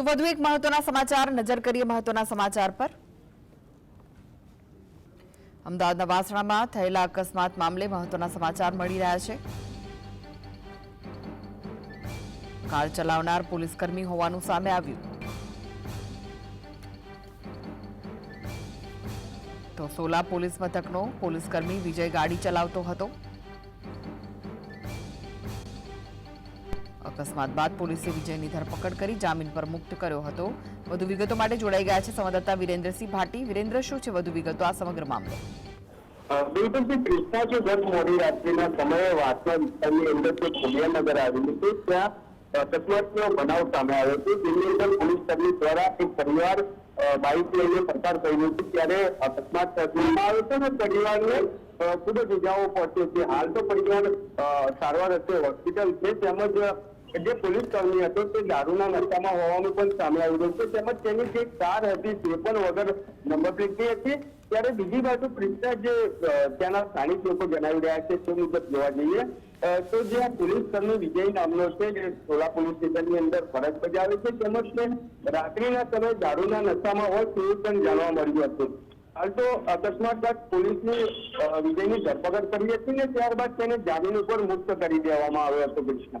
તો વધુ એક મહત્વના સમાચાર નજર કરીએ મહત્વના સમાચાર પર. અમદાવાદના વાસણામાં થયેલા અકસ્માત મામલે મહત્વના સમાચાર મળી રહ્યા છે. કાર ચલાવનાર પોલીસકર્મી હોવાનું સામે આવ્યું. તો સોલા પોલીસ મથકનો પોલીસકર્મી વિજય ગાડી ચલાવતો હતો. અકસ્માત બાદ પોલીસે વિજયની ધરપકડ કરી જામીન પર મુક્ત કર્યો હતો. વધુ વિગતો માટે જોડાઈ ગયા છે સંવાદદાતા વિરેન્દ્રસિંહ ભાટી. વિરેન્દ્ર, શું છે વધુ વિગતો? આ સમગ્ર મામલે. બિલકુલ જે કૃષ્ણા છે, ગત મોડી રાત્રિના સમયે વાસણા વિસ્તારની અંદર જે ખોડિયાનગર આવેલું છે, ત્યાં અકસ્માતનો બનાવ સામે આવ્યો છે. જેની અંદર પોલીસ કર્મી દ્વારા એક પરિવાર બાઇક લઈને પસાર થયેલું છે. ત્યારે અકસ્માત કરવામાં આવ્યો છે અને પરિવારને ખૂબ જ ઇજાઓ પહોંચી છે. હાલ તો પરિવાર સારવાર અર્થે હોસ્પિટલ છે. તેમજ જે પોલીસ કર્મી હતો તે દારૂના નશામાં હોવાનું પણ સામે આવી રહ્યું છે. તેમજ તેની જે કાર હતી તે પણ વગર નંબર પ્લેટની હતી. ત્યારે બીજી બાજુ ક્રિષ્ના જે અ, ત્યાંના સ્થાનિક લોકો જણાવી રહ્યા છે તે મુજબ જોવા જઈએ અ, તો જે આ પોલીસ કર્મી વિજય નામનો છે જે સોલા પોલીસ સ્ટેશનની અંદર ફરજ બજાવે છે તેમજ તે રાત્રિના સમયે દારૂના નશામાં હોય તેવું પણ જાણવા મળ્યું હતું. હાલ તો અકસ્માત બાદ પોલીસની અ, વિજયની ધરપકડ કરી હતી ને ત્યારબાદ તેને જામીન ઉપર મુક્ત કરી દેવામાં આવ્યો હતો કૃષ્ણ.